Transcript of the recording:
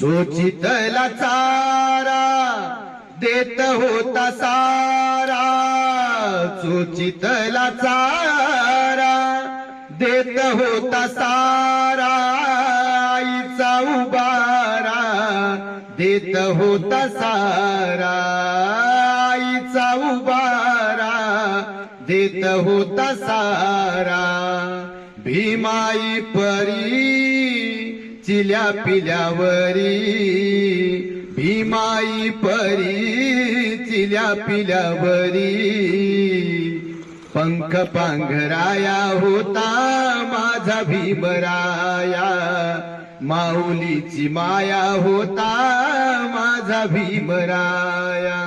चोचितला चारा देत होता सारा. चोचितला चारा देत होता सारा. आईचा उबारा देत होता सारा. आईचा उबारा देत होता सारा. भीमाई परी चिल्या पिल्यावरी भीमाई परी चिल्या पिल्यावरी. पंख पांघराया होता माझा भीमराया माऊलीची माया होता माझा भीमराया.